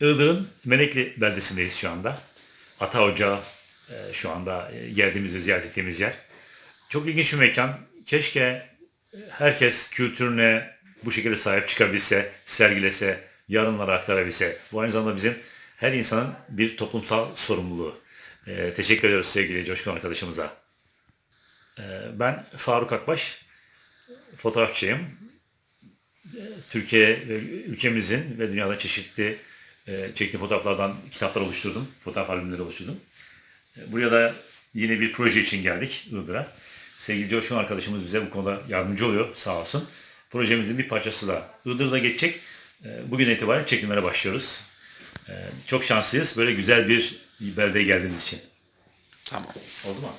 Iğdır'ın Menekli beldesindeyiz şu anda. Ata Ocağı e, şu anda e, geldiğimiz ve ziyaret ettiğimiz yer. Çok ilginç bir mekan. Keşke e, herkes kültürüne bu şekilde sahip çıkabilse, sergilese, yarınlara aktarabilse. Bu aynı zamanda bizim her insanın bir toplumsal sorumluluğu. E, teşekkür ediyoruz sevgili Coşkun arkadaşımıza. Ben Faruk Akbaş, fotoğrafçıyım. Türkiye ve ülkemizin ve dünyada çeşitli e, çektiğim fotoğraflardan kitaplar oluşturdum. Fotoğraf albümleri oluşturdum. E, buraya da yine bir proje için geldik Iğdır'a. Sevgili Coşkun arkadaşımız bize bu konuda yardımcı oluyor sağ olsun. Projemizin bir parçası da Iğdır'da geçecek. E, bugün itibaren çekimlere başlıyoruz. E, çok şanslıyız böyle güzel bir beldeye geldiğimiz için. Tamam. Oldu mu?